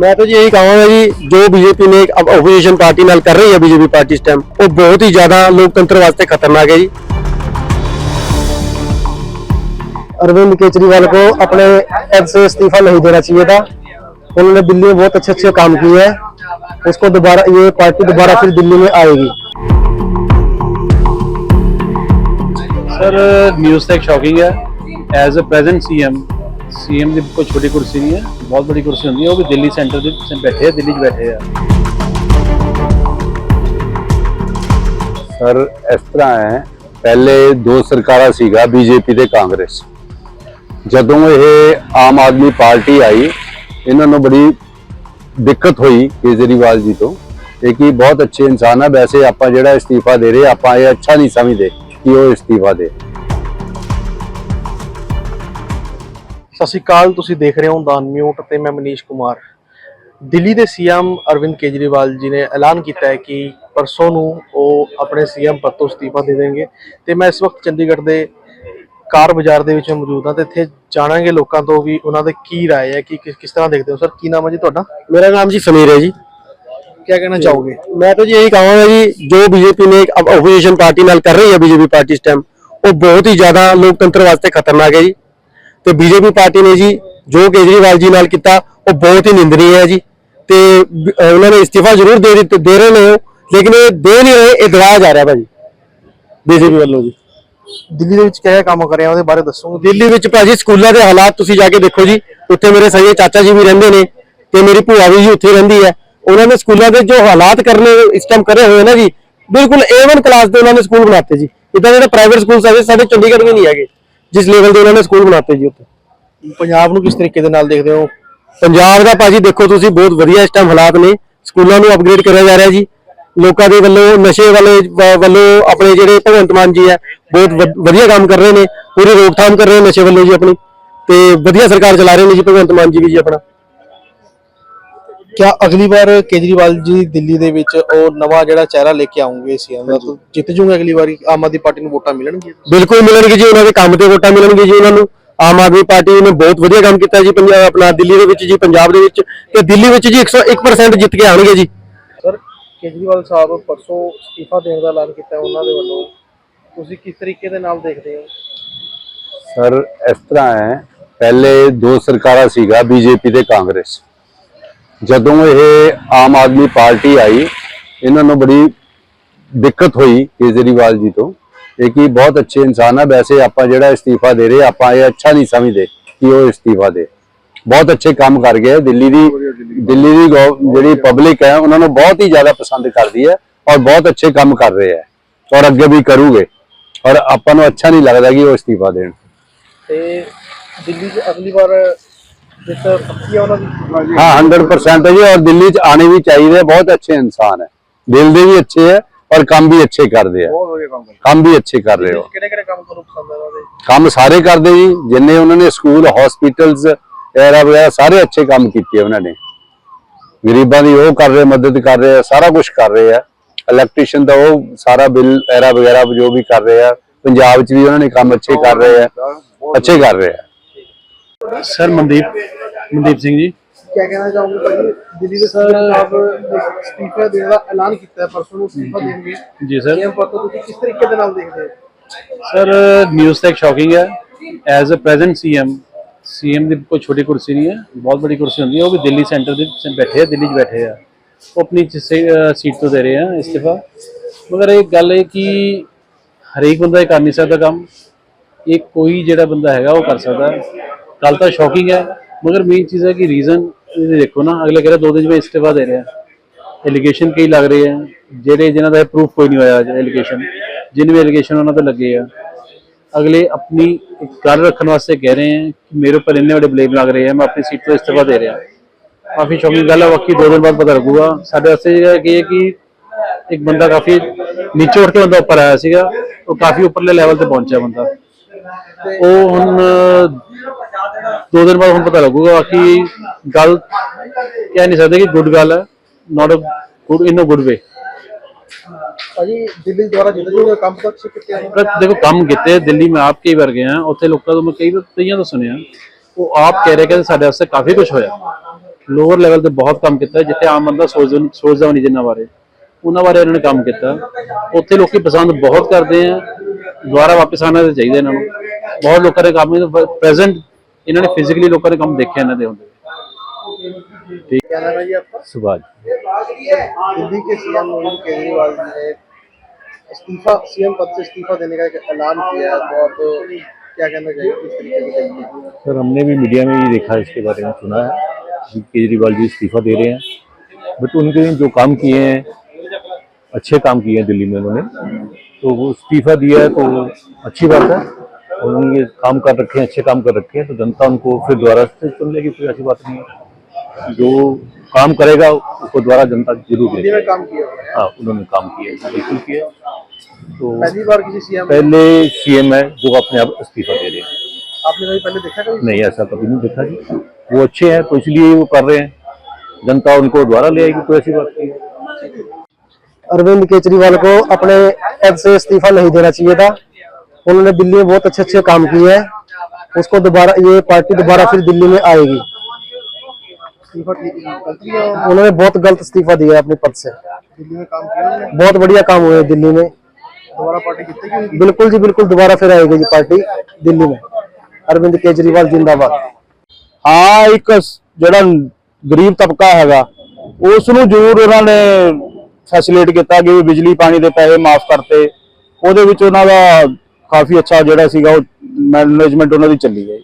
ਮੈਂ ਤਾਂ ਜੀ ਇਹੀ ਕਹਾਂਗਾ ਜੀ ਜੋ ਬੀਜੇਪੀ ਨੇ ਆਪੋਜੀਸ਼ਨ ਪਾਰਟੀ ਨਾਲ ਕਰ ਰਹੀ ਹੈ ਬੀਜੇਪੀ ਪਾਰਟੀ ਇਸ ਟਾਈਮ ਉਹ ਬਹੁਤ ਹੀ ਜ਼ਿਆਦਾ ਲੋਕਤੰਤਰ ਵਾਸਤੇ ਖਤਰਨਾਕ ਹੈ ਜੀ अरविंद केजरीवाल को अपने पद से इस्तीफा नहीं देना चाहिए था उन्होंने दिल्ली में बहुत अच्छे अच्छे काम किए हैं उसको दोबारा ये पार्टी दोबारा फिर दिल्ली में आएगी ਸਰ ਨਿਊਜ਼ ਤਾਂ ਇੱਕ ਸ਼ੌਕਿੰਗ ਹੈ as a present CM CM ਦੀ ਕੋਈ ਛੋਟੀ ਕੁਰਸੀ ਨਹੀਂ ਹੈ ਬਹੁਤ ਬੜੀ ਕੁਰਸੀ ਹੁੰਦੀ ਹੈ ਉਹ ਵੀ ਦਿੱਲੀ ਸੈਂਟਰ ਦੇ ਵਿੱਚ ਬੈਠੇ ਆ ਦਿੱਲੀ 'ਚ ਬੈਠੇ ਆ ਸਰ ਇਸ ਤਰ੍ਹਾਂ ਹੈ ਪਹਿਲੇ ਦੋ ਸਰਕਾਰਾਂ ਸੀਗਾ ਬੀਜੇਪੀ ਤੇ ਕਾਂਗਰਸ ਜਦੋਂ ਇਹ ਆਮ ਆਦਮੀ ਪਾਰਟੀ ਆਈ ਇਹਨਾਂ ਨੂੰ ਬੜੀ ਦਿੱਕਤ ਹੋਈ ਕੇਜਰੀਵਾਲ ਜੀ ਤੋਂ ਇਹ ਕਿ ਬਹੁਤ ਅੱਛੇ ਇਨਸਾਨ ਆ ਵੈਸੇ ਆਪਾਂ ਜਿਹੜਾ ਅਸਤੀਫਾ ਦੇ ਰਹੇ ਆਪਾਂ ਇਹ ਅੱਛਾ ਨਹੀਂ ਸਮਝਦੇ ਕਿ ਉਹ ਅਸਤੀਫਾ ਦੇ ਸਤਿ ਸ਼੍ਰੀ ਅਕਾਲ ਤੁਸੀਂ ਦੇਖ ਰਹੇ ਹੋ ਦਾਨ ਮਿਊਟ ਤੇ ਮੈਂ ਮਨੀਸ਼ ਕੁਮਾਰ। ਦਿੱਲੀ ਦੇ ਸੀਐਮ ਅਰਵਿੰਦ ਕੇਜਰੀਵਾਲ ਜੀ ਨੇ ਐਲਾਨ ਕੀਤਾ ਹੈ ਕਿ ਪਰਸੋਂ ਨੂੰ ਉਹ ਆਪਣੇ ਸੀਐਮ ਪਦ ਤੋਂ ਅਸਤੀਫਾ ਦੇ ਦੇਣਗੇ ਤੇ ਮੈਂ ਇਸ ਵਕਤ ਚੰਡੀਗੜ੍ਹ ਦੇ ਕਾਰ ਬਾਜ਼ਾਰ ਦੇ ਵਿੱਚ ਮੌਜੂਦ ਹਾਂ ਤੇ ਇੱਥੇ ਜਾਣਾਂਗੇ ਲੋਕਾਂ ਤੋਂ ਵੀ ਉਹਨਾਂ ਦੇ ਕੀ رائے ਹੈ ਕਿ ਕਿਸ ਤਰ੍ਹਾਂ ਦੇਖਦੇ ਹੋ? ਸਰ ਕੀ ਨਾਮ ਹੈ ਜੀ ਤੁਹਾਡਾ? ਮੇਰਾ ਨਾਮ ਜੀ ਸਮੀਰ ਹੈ ਜੀ। ਕੀ ਕਹਿਣਾ ਚਾਹੋਗੇ? ਮੈਂ ਤਾਂ ਜੀ ਇਹੀ ਕਹਾਂਗਾ ਜੀ ਜੋ ਬੀਜੇਪੀ ਨੇ ਆਪੋਜੀਸ਼ਨ ਪਾਰਟੀ ਨਾਲ ਕਰ ਰਹੀ ਹੈ ਬੀਜੇਪੀ ਪਾਰਟੀ ਇਸ ਟਾਈਮ ਉਹ ਬਹੁਤ ਹੀ ਜ਼ਿਆਦਾ ਲੋਕਤੰਤਰ ਵਾਸਤੇ ਖਤਰਨਾਕ ਹੈ ਜੀ। ਤੇ ਬੀਜੇਪੀ ਪਾਰਟੀ ਨੇ ਜੀ ਜੋ ਕੇਜਰੀਵਾਲ ਜੀ ਨਾਲ ਕੀਤਾ ਉਹ ਬਹੁਤ ਹੀ ਨਿੰਦਨੀय ਹੈ ਜੀ। ਤੇ ਉਹਨਾਂ ਨੇ ਇਸਤੀਫਾ ਜ਼ਰੂਰ ਦੇ ਦਿੱਤੇ ਦੇ ਰਹੇ ਨੇ ਲੇਕਿਨ ਇਹ ਦੇ ਨਹੀਂ ਰਹੇ ਇਹ ਦਵਾਇਆ ਜਾ ਰਿਹਾ ਭਾਜੀ ਬੀਜੇਪੀ ਵੱਲੋਂ ਜੀ। ਦਿੱਲੀ ਦੇ ਵਿੱਚ ਕਿਹੜੇ ਕੰਮ ਕਰ ਰਹੇ ਆ ਉਹਦੇ ਬਾਰੇ ਦੱਸੋਗੇ ਦਿੱਲੀ ਵਿੱਚ ਭਾਜੀ ਸਕੂਲਾਂ ਦੇ ਹਾਲਾਤ ਤੁਸੀਂ ਜਾ ਕੇ ਦੇਖੋ ਜੀ ਉੱਥੇ ਮੇਰੇ ਸਹੀ ਚਾਚਾ ਜੀ ਵੀ ਰਹਿੰਦੇ ਨੇ ਤੇ ਮੇਰੀ ਭੂਆ ਵੀ ਜੀ ਉੱਥੇ ਰਹਿੰਦੀ ਹੈ। ਉਹਨਾਂ ਨੇ ਸਕੂਲਾਂ ਦੇ ਜੋ ਹਾਲਾਤ ਕਰਨੇ ਇਸ ਟਾਈਮ ਕਰੇ ਹੋਏ ਨਾ ਜੀ ਬਿਲਕੁਲ A1 ਕਲਾਸ ਦੇ ਉਹਨਾਂ ਨੇ ਸਕੂਲ ਬਣਾਤੇ ਜੀ। ਇਦਾਂ ਜਿਹੜੇ ਪ੍ਰਾਈਵੇਟ ਸਕੂਲ ਸਾਡੇ ਸਾਡੇ ਚੰਡੀਗੜ੍ਹ ਵੀ ਨਹੀਂ ਹੈਗੇ। ਜਿਸ ਲੈਵਲ ਦੇ ਉਹਨਾਂ ਨੇ ਸਕੂਲ ਬਣਾਤੇ ਜੀ ਉੱਥੇ। ਪੰਜਾਬ ਨੂੰ ਕਿਸ ਤਰੀਕੇ ਦੇ ਨਾਲ ਦੇਖਦੇ ਹੋ? ਪੰਜਾਬ ਦਾ ਭਾਜੀ ਦੇਖੋ ਤੁਸੀਂ ਬਹੁਤ ਵਧੀਆ ਇਸ ਟਾਈਮ ਹਾਲਾਤ ਨੇ। ਸਕੂਲਾਂ ਨੂੰ ਅਪਗ੍ਰੇਡ ਕਰਿਆ ਜਾ ਰਿਹਾ ਜੀ। ਲੋਕਾਂ ਦੇ ਵੱਲੋਂ ਨਸ਼ੇ ਵਾਲੇ ਵੱਲੋਂ ਆਪਣੇ ਜਿਹੜੇ ਭਗਵੰਤ ਮਾਨ ਜੀ ਹੈ ਬਹੁਤ ਵਧ- ਵਧੀਆ ਕੰਮ ਕਰ ਰਹੇ ਨੇ। ਪੂਰੀ ਰੋਕਥਾਮ ਕਰ ਰਹੇ ਨੇ ਨਸ਼ੇ ਵੱਲੋਂ ਜੀ ਆਪਣੀ। ਤੇ ਵਧੀਆ ਸਰਕਾਰ ਚਲਾ ਰਹੇ ਨੇ ਜੀ ਭਗਵੰਤ ਮਾਨ ਜੀ ਵੀ ਜੀ ਆਪਣਾ। ਕਿਆ ਅਗਲੀ ਵਾਰ ਕੇਜਰੀਵਾਲ ਜੀ ਦਿੱਲੀ ਦੇ ਵਿੱਚ ਉਹ ਨਵਾਂ ਜਿਹੜਾ ਚਿਹਰਾ ਲੈ ਕੇ ਆਉਂਗੇ ਸੀਐਮ ਦਾ ਤਾਂ ਜਿੱਤ ਜੂਗੇ ਅਗਲੀ ਵਾਰੀ? ਆਮ ਆਦਮੀ ਪਾਰਟੀ ਨੂੰ ਵੋਟਾਂ ਮਿਲਣਗੀਆਂ? ਬਿਲਕੁਲ ਮਿਲਣਗੇ ਜੀ ਉਹਨਾਂ ਦੇ ਕੰਮ ਤੇ ਵੋਟਾਂ ਮਿਲਣਗੇ ਜੀ ਉਹਨਾਂ ਨੂੰ। ਆਮ ਆਦਮੀ ਪਾਰਟੀ ਨੇ ਬਹੁਤ ਵਧੀਆ ਕੰਮ ਕੀਤਾ ਜੀ ਪੰਜਾਬ ਆਪਣਾ ਦਿੱਲੀ ਦੇ ਵਿੱਚ ਜੀ ਪੰਜਾਬ ਦੇ ਵਿੱਚ। ਤੇ ਦਿੱਲੀ ਵਿੱਚ ਜੀ 101% ਜਿੱਤ ਕੇ ਆਣਗੇ ਜੀ। ਸਰ ਕੇਜਰੀਵਾਲ ਸਾਹਿਬ ਪਰਸੋਂ ਅਸਤੀਫਾ ਦੇਣ ਦਾ ਐਲਾਨ ਕੀਤਾ ਹੈ ਉਹਨਾਂ ਦੇ ਵੱਲੋਂ। ਤੁਸੀਂ ਕਿਸ ਤਰੀਕੇ ਦੇ ਨਾਲ ਦੇਖਦੇ ਹੋ? ਸਰ ਇਸ ਤਰ੍ਹਾਂ ਹੈ। ਪਹਿਲੇ ਦੋ ਸਰਕਾਰਾਂ ਸੀਗਾ ਬੀਜੇਪੀ ਤੇ ਕਾਂਗਰਸ। ਜਦੋਂ ਇਹ ਆਮ ਆਦਮੀ ਪਾਰਟੀ ਆਈ, ਇਹਨਾਂ ਨੂੰ ਬੜੀ ਦਿੱਕਤ ਹੋਈ ਕੇਜਰੀਵਾਲ ਜੀ ਤੋਂ ਇਹ ਕਿ ਬਹੁਤ ਅੱਛੇ ਇਨਸਾਨ ਆ, ਵੈਸੇ ਆਪਾਂ ਜਿਹੜਾ ਅਸਤੀਫਾ ਦੇ ਰਹੇ, ਆਪਾਂ ਇਹ ਅੱਛਾ ਨਹੀਂ ਸਮਝਦੇ ਕਿ ਉਹ ਅਸਤੀਫਾ ਦੇ। ਬਹੁਤ ਅੱਛੇ ਕੰਮ ਕਰ ਗਏ ਦਿੱਲੀ ਦੀ ਦਿੱਲੀ ਦੀ ਜਿਹੜੀ ਪਬਲਿਕ ਹੈ, ਉਹਨਾਂ ਨੂੰ ਬਹੁਤ ਹੀ ਜ਼ਿਆਦਾ ਪਸੰਦ ਕਰਦੀ ਹੈ ਔਰ ਬਹੁਤ ਅੱਛੇ ਕੰਮ ਕਰ ਰਹੇ ਹੈ ਔਰ ਅੱਗੇ ਵੀ ਕਰੂਗੇ। ਔਰ ਆਪਾਂ ਨੂੰ ਅੱਛਾ ਨਹੀਂ ਲੱਗਦਾ ਕਿ ਉਹ ਅਸਤੀਫਾ ਦੇਣ। ਤੇ ਦਿੱਲੀ 'ਚ ਅਗਲੀ ਵਾਰ ਜਿੱਤ ਪੱਕੀ ਆ ਉਹਨਾਂ ਦੀ हाँ हंड्रेड परसेंट है जी और दिल्ली च आने भी चाहिए बहुत अच्छे इंसान है दिल दे भी अच्छे है और काम भी अच्छे कर दे ਬਹੁਤ ਵਧੀਆ ਕੰਮ ਕਰਦੇ ਕੰਮ ਵੀ ਅੱਛੇ ਕਰ ਰਹੇ ਹੋ ਕਿਹੜੇ ਕਿਹੜੇ ਕੰਮ ਤੁਹਾਨੂੰ ਪਸੰਦ ਆ ਉਹਨਾਂ ਦੇ ਕੰਮ ਸਾਰੇ ਕਰਦੇ ਜੀ ਜਿੰਨੇ ਉਹਨਾਂ ਨੇ ਸਕੂਲ ਹਸਪੀਟਲਸ ਐਰਾ ਵਗੈਰਾ ਸਾਰੇ ਅੱਛੇ ਕੰਮ ਕੀਤੇ ਉਹਨਾਂ ਨੇ ਗਰੀਬਾਂ ਦੀ ਉਹ ਕਰ ਰਹੇ ਮਦਦ ਕਰ ਰਹੇ ਆ ਸਾਰਾ ਕੁਝ ਕਰ ਰਹੇ ਆ ਇਲੈਕਟ੍ਰੀਸ਼ੀਅਨ ਦਾ ਉਹ ਸਾਰਾ ਬਿੱਲ ਐਰਾ ਵਗੈਰਾ ਜੋ ਵੀ ਕਰ ਰਹੇ ਆ ਪੰਜਾਬ 'ਚ ਵੀ ਉਹਨਾਂ ਨੇ ਕੰਮ ਅੱਛੇ ਕਰ ਰਹੇ ਆ ਅੱਛੇ ਕਰ ਰਹੇ ਆ ਸਰ ਮਨਦੀਪ ਮਨਦੀਪ ਸਿੰਘ ਜੀ। ਕੀ ਕਹਿਣਾ ਚਾਹੋਗੇ ਭਾਜੀ? ਦਿੱਲੀ ਦੇ ਸਾਹਿਬ ਅਸਤੀਫਾ ਦੇਣ ਦਾ ਐਲਾਨ ਕੀਤਾ ਹੈ ਪਰਸੋਂ ਨੂੰ ਅਸਤੀਫਾ ਦੇਣਗੇ ਜੀ ਸਰ। ਸੀਐਮ ਪਦ ਤੋਂ ਤੁਸੀਂ ਕਿਸ ਤਰੀਕੇ ਦੇ ਨਾਲ ਦੇਖਦੇ ਹੋ? ਸਰ ਨਿਊਜ਼ ਤਾਂ ਇੱਕ ਸ਼ੌਕਿੰਗ ਹੈ। As a present CM CM ਦੀ ਕੋਈ ਛੋਟੀ ਕੁਰਸੀ ਨਹੀਂ ਹੈ ਬਹੁਤ ਬੜੀ ਕੁਰਸੀ ਹੁੰਦੀ ਹੈ ਉਹ ਵੀ ਦਿੱਲੀ ਸੈਂਟਰ ਦੇ ਬੈਠੇ ਆ ਦਿੱਲੀ 'ਚ ਬੈਠੇ ਆ। ਉਹ ਆਪਣੀ ਸੀਟ ਤੋਂ ਦੇ ਰਹੇ ਆ ਇਸਤੀਫਾ। ਮਗਰ ਇਹ ਗੱਲ ਹੈ ਕਿ ਹਰੇਕ ਬੰਦਾ ਇਹ ਕਰ ਨਹੀਂ ਸਕਦਾ ਕੰਮ। ਇਹ ਕੋਈ ਜਿਹੜਾ ਬੰਦਾ ਹੈਗਾ ਉਹ ਕਰ ਸਕਦਾ। ਗੱਲ ਤਾਂ ਸ਼ੌਕਿੰਗ ਹੈ, ਮਗਰ ਮੇਨ ਚੀਜ਼ ਹੈ ਕਿ ਰੀਜ਼ਨ ਦੇਖੋ ਨਾ, ਅਗਲੇ ਕਹਿੰਦਾ ਦੋ ਦਿਨ ਵਿੱਚ ਇਸਤੀਫਾ ਦੇ ਰਿਹਾ। ਐਲੀਗੇਸ਼ਨ ਕਈ ਲੱਗ ਰਹੇ ਆ, ਜਿਹੜੇ ਜਿਨ੍ਹਾਂ ਦਾ ਪ੍ਰੂਫ ਕੋਈ ਨਹੀਂ ਹੋਇਆ ਐਲੀਗੇਸ਼ਨ ਜਿਨ ਵੀ ਐਲੀਗੇਸ਼ਨ ਉਹਨਾਂ ਤੇ ਲੱਗੇ ਆ। ਅਗਲੇ ਆਪਣੀ ਗੱਲ ਰੱਖਣ ਵਾਸਤੇ ਕਹਿ ਰਹੇ ਆ ਕਿ ਮੇਰੇ ਉੱਪਰ ਇੰਨੇ ਵੱਡੇ ਬਲੇਮ ਲੱਗ ਰਹੇ ਆ, ਮੈਂ ਆਪਣੀ ਸੀਟ ਤੋਂ ਇਸਤੀਫਾ ਦੇ ਰਿਹਾ। ਕਾਫੀ ਸ਼ੌਕਿੰਗ ਗੱਲ ਹੈ ਬਾਕੀ ਦੋ ਦਿਨ ਬਾਅਦ ਪਤਾ ਲੱਗੂਗਾ। ਸਾਡੇ ਵਾਸਤੇ ਜਿਹੜਾ ਕੀ ਹੈ ਕਿ ਇੱਕ ਬੰਦਾ ਕਾਫੀ ਨੀਚੇ ਉੱਠ ਕੇ ਬੰਦਾ ਉੱਪਰ ਆਇਆ ਸੀਗਾ, ਉਹ ਕਾਫੀ ਉੱਪਰਲੇ ਲੈਵਲ ਤੇ ਪਹੁੰਚਿਆ ਬੰਦਾ। ਉਹ ਹੁਣ ਦੋ ਦਿਨ ਬਾਅਦ ਹੁਣ ਪਤਾ ਲੱਗੂਗਾ ਬਾਕੀ ਗੱਲ ਕਹਿ ਨਹੀਂ ਸਕਦੇ ਕਿ ਗੁੱਡ ਗੱਲ ਹੈ ਨਾਟ a good in a good ਵੇ ਭਾਜੀ ਦਿੱਲੀ ਦੁਆਰਾ ਜਿੱਤ ਜੂਗੇ ਕੰਮ ਤੱਕ ਕਿਤੇ? ਪਰ ਦੇਖੋ ਕੰਮ ਕੀਤੇ ਦਿੱਲੀ ਮੈਂ ਆਪ ਕਈ ਵਾਰ ਗਿਆ ਉੱਥੇ ਲੋਕਾਂ ਤੋਂ ਮੈਂ ਕਈ ਵਾਰ ਕਈਆਂ ਤੋਂ ਸੁਣਿਆ ਉਹ ਆਪ ਕਹਿ ਰਹੇ ਕਿ ਸਾਡੇ ਵਾਸਤੇ ਕਾਫੀ ਕੁਝ ਹੋਇਆ। ਲੋਅਰ ਲੈਵਲ ਤੇ ਬਹੁਤ ਕੰਮ ਕੀਤਾ ਜਿੱਥੇ ਆਮ ਬੰਦਾ ਸੋਚਦਾ ਨਹੀਂ ਜਿੰਨਾ ਬਾਰੇ। ਉਹਨਾਂ ਬਾਰੇ ਇਹਨਾਂ ਨੇ ਕੰਮ ਕੀਤਾ। ਉੱਥੇ ਲੋਕੀ ਪਸੰਦ ਬਹੁਤ ਕਰਦੇ ਆ ਦੁਬਾਰਾ ਵਾਪਸ ਆਉਣਾ ਤਾਂ ਚਾਹੀਦਾ ਇਹਨਾਂ ਨੂੰ। ਬਹੁਤ ਲੋਕਾਂ ਨੇ ਕੰਮ ਪ੍ਰੈਜ਼ੈਂਟ ਇਹਨਾਂ ਨੇ ਫਿਜ਼ੀਕਲੀ ਲੋਕਾਂ ਨੇ ਕੰਮ ਦੇਖਿਆ ਇਹਨਾਂ ਦੇ ਹੁੰਦੇ क्या नाम है जी आपका सुभाष दिल्ली के सीएम अरविंद केजरीवाल जी ने इस्तीफा सीएम पद से इस्तीफा देने का एक ऐलान किया है बहुत क्या कहना चाहिए किस तरीके से देखते हैं सर हमने भी मीडिया में ही देखा इसके बारे में सुना है कि केजरीवाल जी इस्तीफा दे रहे हैं बट उनके जो काम किए हैं अच्छे काम किए हैं दिल्ली में उन्होंने तो वो इस्तीफा दिया है तो अच्छी बात है उन्होंने काम कर रखे हैं अच्छे काम कर रखे हैं तो जनता उनको फिर दोबारा से चुन लेगी कोई ऐसी बात नहीं है। जो काम करेगा उसको द्वारा जनता ज़रूर लेगी। काम किया। हाँ उन्होंने काम किया बिल्कुल किया। तो पहली बार किसी सीएम पहले सीएम है जो अपने आप इस्तीफा दे रहे हैं। आपने कभी पहले देखा कभी? नहीं ऐसा कभी नहीं देखा जी। वो अच्छे हैं तो इसलिए वो कर रहे हैं। जनता उनको द्वारा ले आएगी कोई ऐसी बात नहीं अरविंद केजरीवाल को अपने पद से इस्तीफा नहीं देना चाहिए था। उन्होंने दिल्ली में बहुत अच्छे अच्छे काम किए हैं उसको दोबारा ये पार्टी दोबारा फिर दिल्ली में आएगी इस्तीफा ठीक गलती है उन्होंने बहुत गलत इस्तीफा दिया है अपने पद से दिल्ली में काम किया उन्होंने बहुत बढ़िया काम हुए हैं दिल्ली में दोबारा पार्टी जीतेगी उनकी बिल्कुल जी बिल्कुल दोबारा फिर आएगी जी पार्टी दिल्ली में अरविंद केजरीवाल जिंदाबाद ਹਾਂ ਇੱਕ ਸ- ਜਿਹੜਾ ਗਰੀਬ ਤਬਕਾ ਹੈਗਾ ਉਸ ਨੂੰ ਜ਼ਰੂਰ ਉਹਨਾਂ ਨੇ ਫੈਸਿਲਿਟ ਕੀਤਾ ਕਿ ਵੀ ਬਿਜਲੀ ਪਾਣੀ ਦੇ ਪੈਸੇ ਮਾਫ ਕਰਤੇ ਉਹਦੇ ਵਿੱਚ ਉਹਨਾਂ ਦਾ ਕਾਫੀ ਅੱਛਾ ਜਿਹੜਾ ਸੀਗਾ ਉਹ ਮੈਨੇਜਮੈਂਟ ਉਹਨਾਂ ਦੀ ਚੱਲੀ ਗਈ।